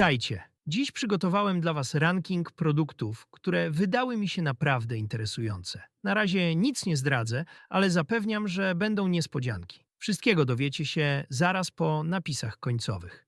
Witajcie. Dziś przygotowałem dla Was ranking produktów, które wydały mi się naprawdę interesujące. Na razie nic nie zdradzę, ale zapewniam, że będą niespodzianki. Wszystkiego dowiecie się zaraz po napisach końcowych.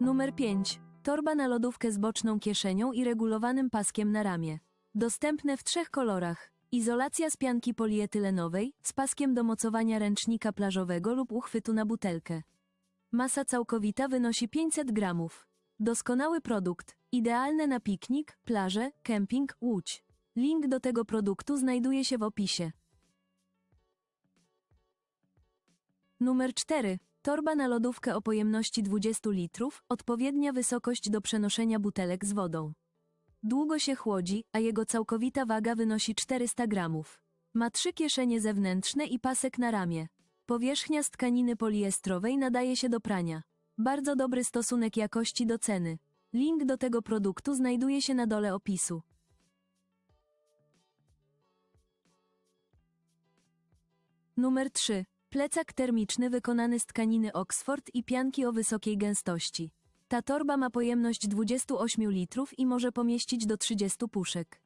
Numer 5. Torba na lodówkę z boczną kieszenią i regulowanym paskiem na ramię. Dostępne w trzech kolorach. Izolacja z pianki polietylenowej, z paskiem do mocowania ręcznika plażowego lub uchwytu na butelkę. Masa całkowita wynosi 500 gramów. Doskonały produkt. Idealne na piknik, plażę, kemping, łódź. Link do tego produktu znajduje się w opisie. Numer 4. Torba na lodówkę o pojemności 20 litrów, odpowiednia wysokość do przenoszenia butelek z wodą. Długo się chłodzi, a jego całkowita waga wynosi 400 gramów. Ma trzy kieszenie zewnętrzne i pasek na ramię. Powierzchnia z tkaniny poliestrowej nadaje się do prania. Bardzo dobry stosunek jakości do ceny. Link do tego produktu znajduje się na dole opisu. Numer 3. Plecak termiczny wykonany z tkaniny Oxford i pianki o wysokiej gęstości. Ta torba ma pojemność 28 litrów i może pomieścić do 30 puszek.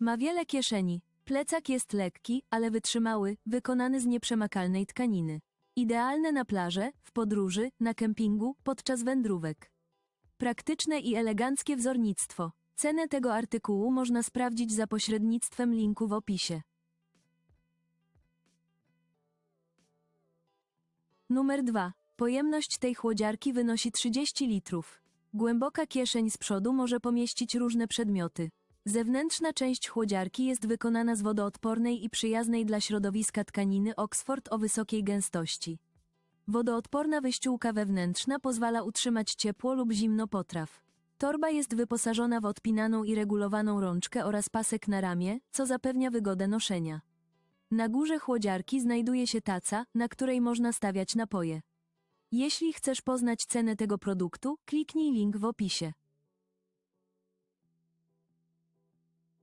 Ma wiele kieszeni. Plecak jest lekki, ale wytrzymały, wykonany z nieprzemakalnej tkaniny. Idealne na plażę, w podróży, na kempingu, podczas wędrówek. Praktyczne i eleganckie wzornictwo. Cenę tego artykułu można sprawdzić za pośrednictwem linku w opisie. Numer 2. Pojemność tej chłodziarki wynosi 30 litrów. Głęboka kieszeń z przodu może pomieścić różne przedmioty. Zewnętrzna część chłodziarki jest wykonana z wodoodpornej i przyjaznej dla środowiska tkaniny Oxford o wysokiej gęstości. Wodoodporna wyściółka wewnętrzna pozwala utrzymać ciepło lub zimno potraw. Torba jest wyposażona w odpinaną i regulowaną rączkę oraz pasek na ramię, co zapewnia wygodę noszenia. Na górze chłodziarki znajduje się taca, na której można stawiać napoje. Jeśli chcesz poznać cenę tego produktu, kliknij link w opisie.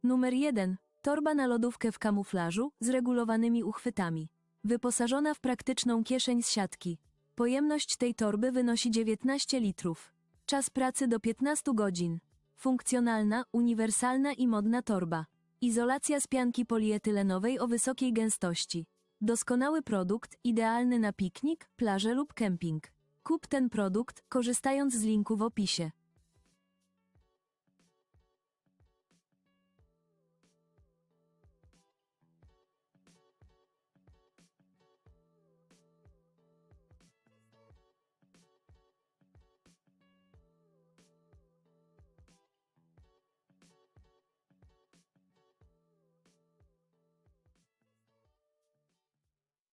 Numer 1. Torba na lodówkę w kamuflażu z regulowanymi uchwytami. Wyposażona w praktyczną kieszeń z siatki. Pojemność tej torby wynosi 19 litrów. Czas pracy do 15 godzin. Funkcjonalna, uniwersalna i modna torba. Izolacja z pianki polietylenowej o wysokiej gęstości. Doskonały produkt, idealny na piknik, plażę lub kemping. Kup ten produkt, korzystając z linku w opisie.